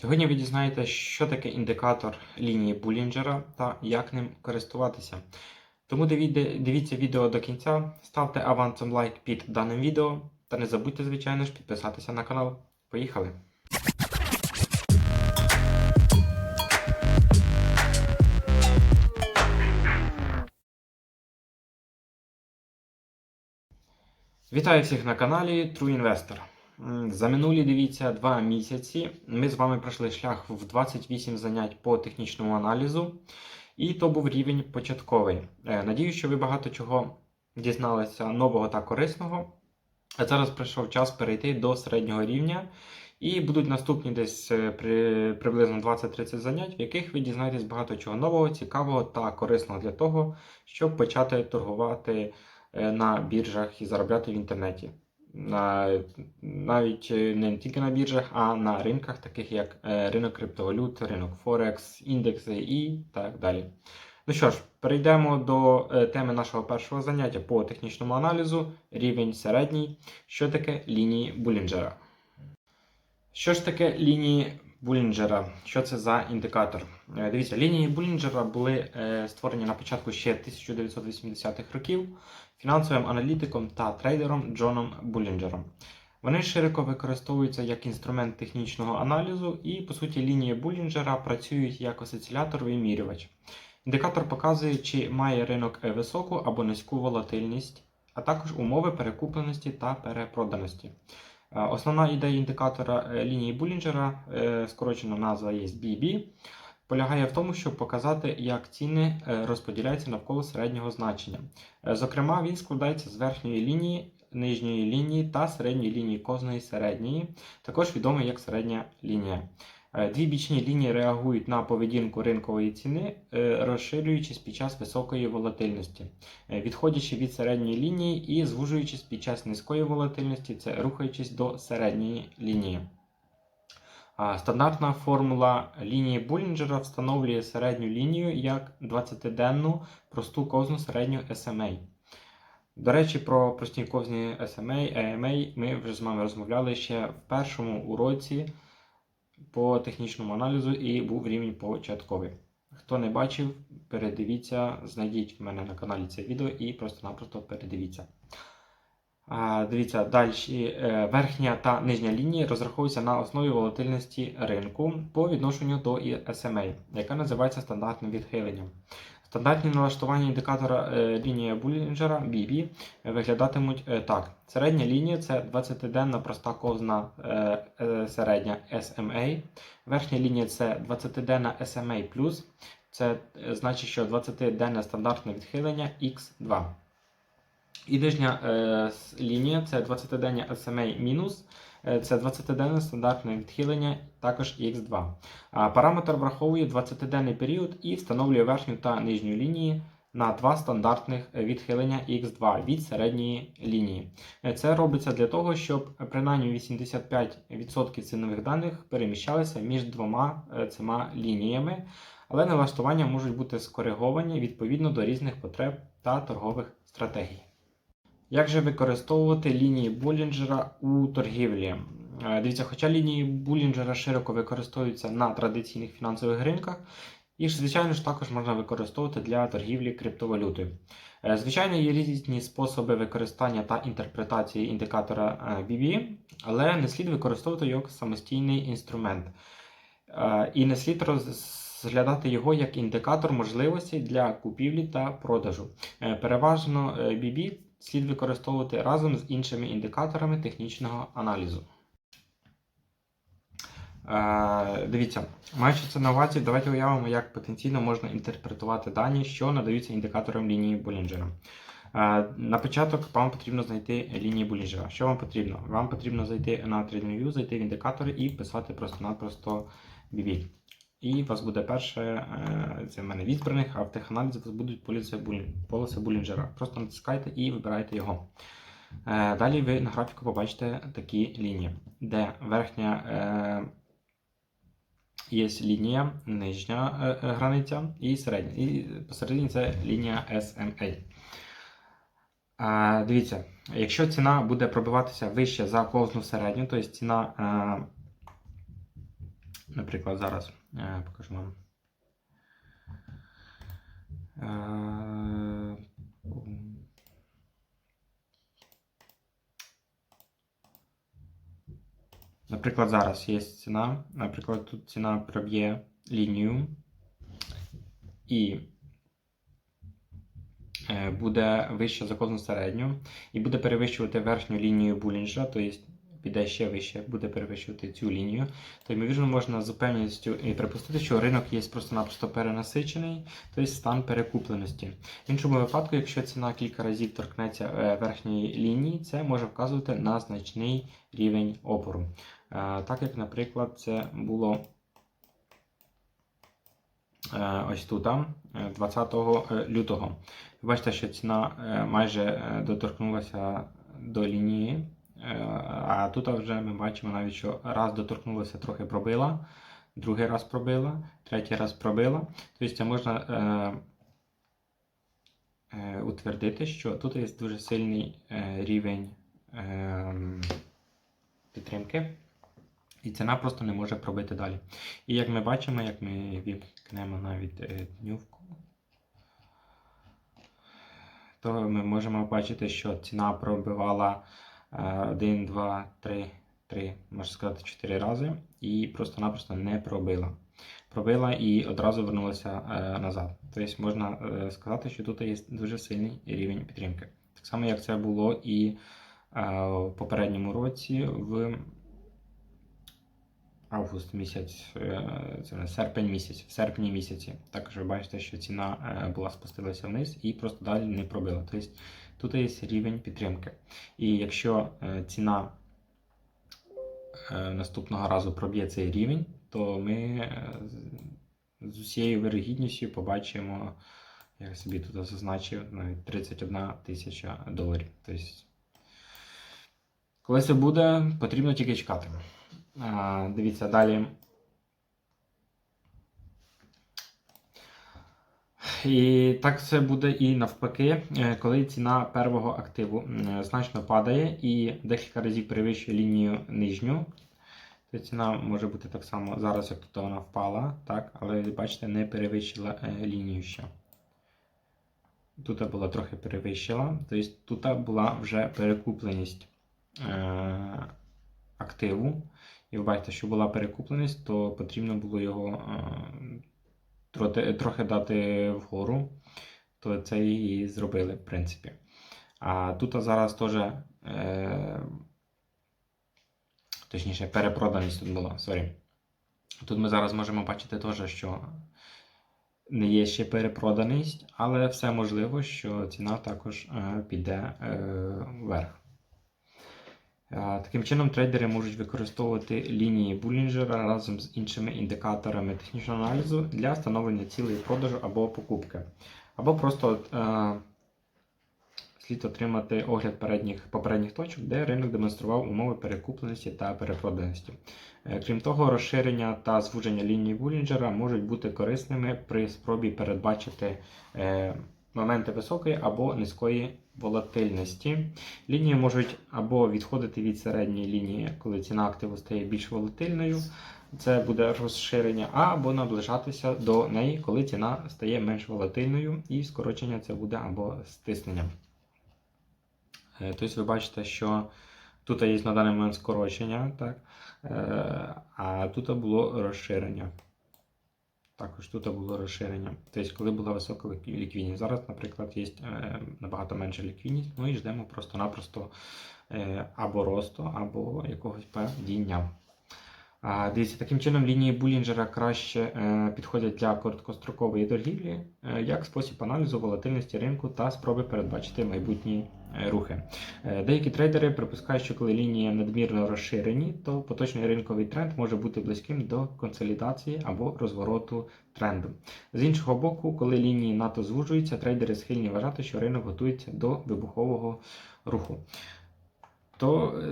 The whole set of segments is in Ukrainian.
Сьогодні ви дізнаєтесь, що таке індикатор лінії Булінджера та як ним користуватися. Тому дивіться відео до кінця, ставте авансом лайк під даним відео та не забудьте, звичайно ж, підписатися на канал. Поїхали! Вітаю всіх на каналі True Investor. За минулі, дивіться, два місяці ми з вами пройшли шлях в 28 занять по технічному аналізу, і то був рівень початковий. Е, Надію, що ви багато чого дізналися нового та корисного. А зараз прийшов час перейти до середнього рівня, і будуть наступні десь е, при, приблизно 20-30 занять, в яких ви дізнаєтесь багато чого нового, цікавого та корисного для того, щоб почати торгувати е, на біржах і заробляти в інтернеті. На, навіть е, не тільки на біржах, а на ринках, таких як е, ринок криптовалют, ринок Форекс, індекси і так далі. Ну що ж, перейдемо до е, теми нашого першого заняття по технічному аналізу, рівень середній. Що таке лінії Булінджера? Що ж таке лінії Булінджера? Що це за індикатор? Е, Дивіться, лінії Булінджера були е, створені на початку ще 1980-х років фінансовим аналітиком та трейдером Джоном Булінджером. Вони широко використовуються як інструмент технічного аналізу, і, по суті, лінії Булінджера працюють як осцилятор вимірювач. Індикатор показує, чи має ринок е, високу або низьку волатильність, а також умови перекупленості та перепроданості. Основна ідея індикатора лінії Булінджера, скорочена назва є BB, полягає в тому, щоб показати, як ціни е, розподіляються навколо середнього значення. Е, Зокрема, він складається з верхньої лінії, нижньої лінії та середньої лінії кожної середньої, також відомий як середня лінія. Е, Дві бічні лінії реагують на поведінку ринкової ціни, розширюючись під час високої волатильності, відходячи від середньої лінії і звужуючись під час низької волатильності, це рухаючись до середньої лінії. Стандартна формула лінії Булінджера встановлює середню лінію як 20-денну просту ковзну середню SMA. До речі, про прості ковзні SMA, EMA ми вже з вами розмовляли ще в першому уроці по технічному аналізу і був рівень початковий. Хто не бачив, передивіться, знайдіть в мене на каналі це відео і просто-напросто передивіться. Дивіться, далі е, верхня та нижня лінії розраховуються на основі волатильності ринку по відношенню до SMA, яка називається стандартним відхиленням. Стандартні налаштування індикатора лінії Булінджера BB виглядатимуть е, так: середня лінія це 20-денна проста ковзна е, середня SMA, верхня лінія це 20-денна SMA+, це значить, що 20-денне стандартне відхилення X2. І нижня е, лінія це 20-денна SMA мінус, е, це 20-денне стандартне відхилення, також X2. А параметр враховує 20-денний період і встановлює верхню та нижню лінії на два стандартних відхилення X2 від середньої лінії. Е, Це робиться для того, щоб принаймні 85% цінових даних переміщалися між двома е, цими лініями, але налаштування можуть бути скориговані відповідно до різних потреб та торгових стратегій. Як же використовувати лінії Болінджера у торгівлі? Е, Дивіться, хоча лінії Болінджера широко використовуються на традиційних фінансових ринках, їх, звичайно ж, також можна використовувати для торгівлі криптовалютою. Е, Звичайно, є різні способи використання та інтерпретації індикатора е, BB, але не слід використовувати його як самостійний інструмент. І не слід розглядати його як індикатор можливостей для купівлі та продажу. Переважно BB слід використовувати разом з іншими індикаторами технічного аналізу. Е, Дивіться, маючи це на увазі, давайте уявимо, як потенційно можна інтерпретувати дані, що надаються індикаторам лінії Болінджера. Е, На початок вам потрібно знайти лінії Болінджера. Що вам потрібно? Вам потрібно зайти на TradingView, зайти в індикатори і вписати просто-напросто BB. І у вас буде перше, е, це в мене відбраних, а в теханалізі у вас будуть полоси, Булін- полоси Булінджера. Просто натискайте і вибирайте його. Е, Далі ви на графіку побачите такі лінії, де верхня е, є лінія, нижня границя і середня. І посередині це лінія SMA. Дивіться, якщо ціна буде пробиватися вище за кожну середню, тобто ціна Наприклад, зараз покажу вам. Е, Наприклад, зараз є ціна. Наприклад, тут ціна проб'є лінію і е, буде вище за кожну середню, і буде перевищувати верхню лінію Булінджа, тобто піде ще вище, буде перевищувати цю лінію, то ймовірно можна з упевненістю і припустити, що ринок є просто-напросто перенасичений, тобто стан перекупленості. В іншому випадку, якщо ціна кілька разів торкнеться е, верхньої лінії, це може вказувати на значний рівень опору. Е, Так як, наприклад, це було е, ось тут, е, 20 лютого. Бачите, що ціна майже доторкнулася до лінії. Е, А тут вже ми бачимо навіть, що раз доторкнулася, трохи пробила, другий раз пробила, третій раз пробила. Тобто це можна е, е, утвердити, що тут є дуже сильний е, рівень е, підтримки, і ціна просто не може пробити далі. І як ми бачимо, як ми вімкнемо навіть е, днювку, то ми можемо бачити, що ціна пробивала 1, 2, 3, 3, можна сказати, 4 рази і просто-напросто не пробила. Пробила і одразу вернулася е, назад. Тобто можна е, сказати, що тут є дуже сильний рівень підтримки. Так само, як це було і е, в попередньому році в август місяць, е, це серпень місяць, в серпні місяці. Також ви бачите, що ціна е, була спустилася вниз і просто далі не пробила. Тобто тут є рівень підтримки. І якщо е, ціна наступного разу проб'є цей рівень, то ми з- усією вирогідністю побачимо, я собі тут зазначив, навіть 31 тисяча доларів. Тобто, коли це буде, потрібно тільки чекати. Дивіться далі. І так це буде і навпаки, е, коли ціна первого активу значно падає і декілька разів перевищує лінію нижню, то ціна може бути так само зараз, як тут вона впала, так, але бачите, не перевищила е, лінію ще. Тут була трохи перевищила, тобто тут була вже перекупленість е, активу. І ви бачите, що була перекупленість, то потрібно було його е, трохи, трохи дати вгору, то це і зробили, в принципі. А тут зараз теж, е, точніше, перепроданість тут була, сорі. Тут ми зараз можемо бачити теж, що не є ще перепроданість, але все можливо, що ціна також е, піде е, вверх. Е, Таким чином, трейдери можуть використовувати лінії Болінджера разом з іншими індикаторами технічного аналізу для встановлення цілей продажу або покупки. Або просто е, слід отримати огляд передніх, попередніх точок, де ринок демонстрував умови перекупленості та перепроданості. Е, Крім того, розширення та звуження лінії Болінджера можуть бути корисними при спробі передбачити е, моменти високої або низької волатильності. Лінії можуть або відходити від середньої лінії, коли ціна активу стає більш волатильною. Це буде розширення, або наближатися до неї, коли ціна стає менш волатильною, і скорочення це буде або стиснення. Е, Тобто ви бачите, що тут є на даний момент скорочення, так? Е, а тут було розширення. Також тут було розширення. Тобто, коли була висока ліквідність. Зараз, наприклад, є е, набагато менша ліквідність, ну і ждемо просто-напросто е, або росту, або якогось падіння. Дивіться, таким чином лінії Булінджера краще е, підходять для короткострокової торгівлі як спосіб аналізу волатильності ринку та спроби передбачити майбутні рухи. Е, Деякі трейдери припускають, що коли лінії надмірно розширені, то поточний ринковий тренд може бути близьким до консолідації або розвороту тренду. З іншого боку, коли лінії НАТО звужуються, трейдери схильні вважати, що ринок готується до вибухового руху. То, е,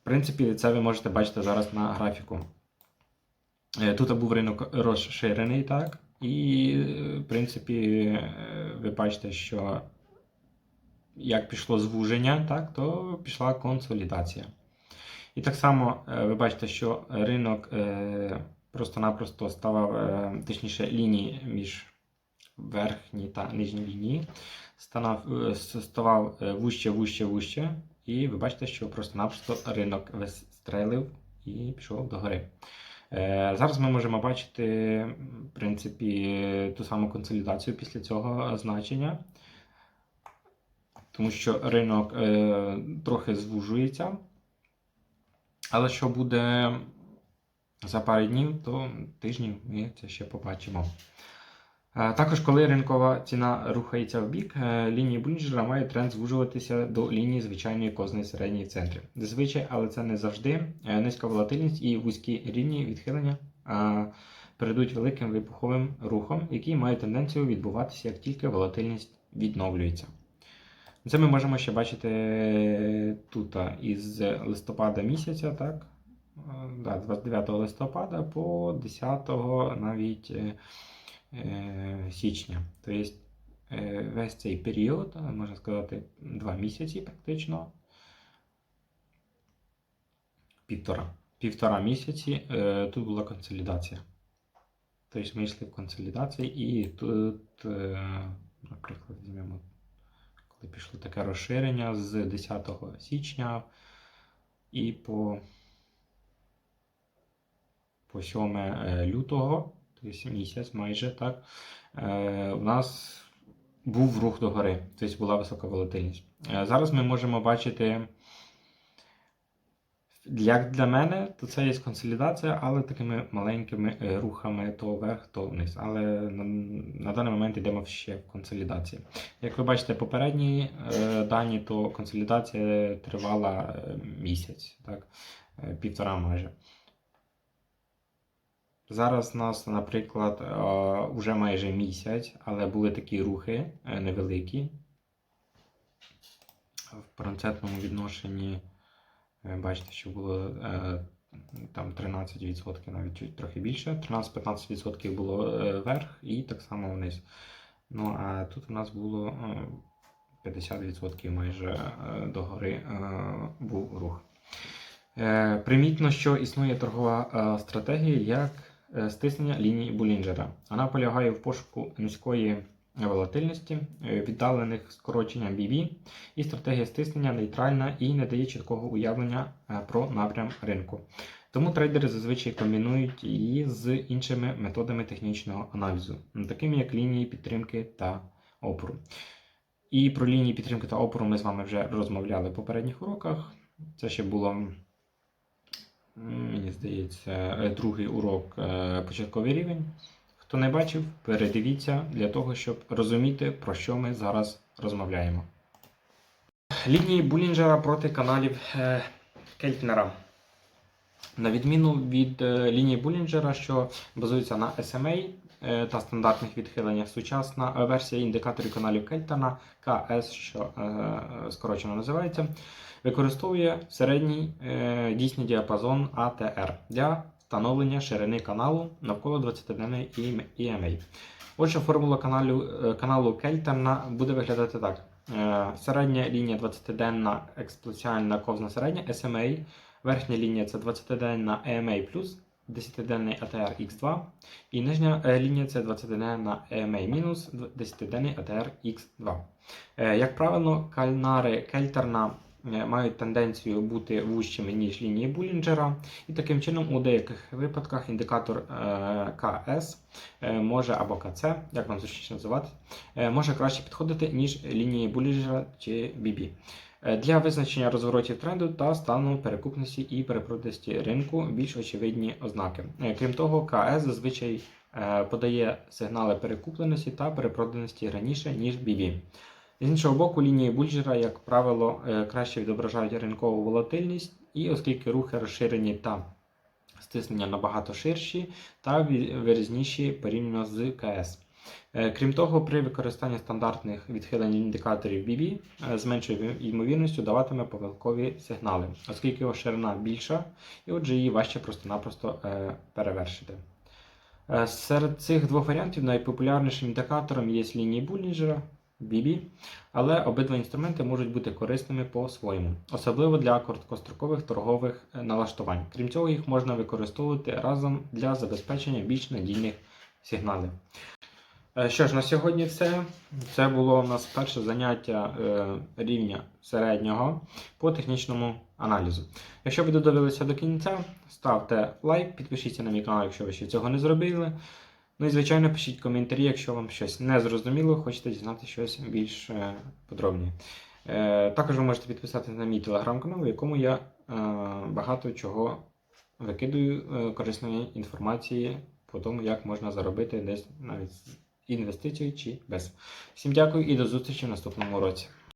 в принципі, це ви можете бачити зараз на графіку. Е, Тут був ринок розширений, так, і, е, в принципі, е, ви бачите, що як пішло звуження, так, то пішла консолідація. І так само е, ви бачите, що ринок е, просто-напросто ставав, е, точніше, лінії між верхній та нижній лінії ставав е, вужче, вужче, вужче. І ви бачите, що просто-напросто ринок вистрелив і пішов догори. Зараз ми можемо бачити, в принципі, ту саму консолідацію після цього значення, тому що ринок е, трохи звужується. Але що буде за пару днів, то тижнів ми це ще побачимо. Е, Також, коли ринкова ціна рухається в бік, е, лінії Болінджера мають тренд звужуватися до лінії звичайної козної середньої центрів. Зазвичай, але це не завжди. Е, Низька волатильність і вузькі рівні відхилення перейдуть великим вибуховим рухом, який має тенденцію відбуватися, як тільки волатильність відновлюється. Це ми можемо ще бачити тут а, із листопада місяця, так? Е, Да, 29 листопада по 10 навіть е, е, січня. Тобто е, весь цей період, е, можна сказати, два місяці практично. Півтора. Півтора місяці е, тут була консолідація. Тобто ми йшли в консолідації і тут, е, наприклад, візьмемо пішло таке розширення з 10 січня і по, по 7 е, лютого, тобто місяць майже так, е, у нас був рух догори, тобто була висока волатильність. Е, Зараз ми можемо бачити, як для мене, то це є консолідація, але такими маленькими е, рухами то вверх, то вниз. Але на, на даний момент йдемо ще в консолідації. Як ви бачите, попередні е, дані, то консолідація тривала е, місяць, так? Е, півтора майже. Зараз у нас, наприклад, вже майже місяць, але були такі рухи невеликі. В процентному відношенні бачите, що було е, там 13%, навіть трохи більше. 13-15% було е, вверх і так само вниз. Ну, а тут у нас було е, 50% майже е, догори е, був рух. Е, Примітно, що існує торгова е, стратегія як е, стиснення лінії Болінджера. Вона полягає в пошуку низької волатильності, е, віддалених скорочення BB, і стратегія стиснення нейтральна і не дає чіткого уявлення е, про напрям ринку. Тому трейдери зазвичай комбінують її з іншими методами технічного аналізу, такими як лінії підтримки та опору. І про лінії підтримки та опору ми з вами вже розмовляли в попередніх уроках. Це ще було, мені здається, е, другий урок початковий рівень. Хто не бачив, передивіться для того, щоб розуміти, про що ми зараз розмовляємо. Лінії Булінджера проти каналів е, Кельтнера. На відміну від е, лінії Булінджера, що базується на SMA е, та стандартних відхиленнях, сучасна версія індикаторів каналів Кельтона КС, що скорочено називається, використовує середній дійсний діапазон ATR для встановлення ширини каналу навколо 20-денної EMA. Отже, формула каналу, е, каналу Кельтона буде виглядати так. Е, Середня лінія 20-денна експлуатіальна ковзна середня SMA, верхня лінія це 20-денна EMA+, 10-денний ATR X2, і нижня е, лінія це 20-денна EMA-, 10-денний ATR X2. Е, Як правило, кальнари Кельтерна мають тенденцію бути вужчими, ніж лінії Булінджера, і таким чином у деяких випадках індикатор е, КС е, може або КЦ, як вам зручніше називати, е, може краще підходити, ніж лінії Булінджера чи BB. Е, Для визначення розворотів тренду та стану перекупності і перепродасті ринку більш очевидні ознаки. Е, Крім того, КС зазвичай е, подає сигнали перекупленості та перепроданості раніше, ніж BB. З іншого боку, лінії Бульджера, як правило, е, краще відображають ринкову волатильність, і оскільки рухи розширені та стиснення набагато ширші та виразніші порівняно з КС. Е, Крім того, при використанні стандартних відхилень індикаторів BB е, з меншою ймовірністю даватиме помилкові сигнали, оскільки його ширина більша, і отже її важче просто-напросто перевершити. Серед цих двох варіантів найпопулярнішим індикатором є лінії Булінджера, BB, але обидва інструменти можуть бути корисними по-своєму, особливо для короткострокових торгових е, налаштувань. Крім цього, їх можна використовувати разом для забезпечення більш надійних сигналів. Е, Що ж, на сьогодні все. Це було у нас перше заняття е, рівня середнього по технічному аналізу. Якщо ви додивилися до кінця, ставте лайк, підпишіться на мій канал, якщо ви ще цього не зробили. Ну і звичайно, пишіть коментарі, якщо вам щось не зрозуміло, хочете дізнати щось більш е, подробніше. Е, також ви можете підписатися на мій телеграм-канал, в якому я е, багато чого викидаю корисної інформації по тому, як можна заробити десь навіть з інвестицією чи без. Всім дякую і до зустрічі в наступному році.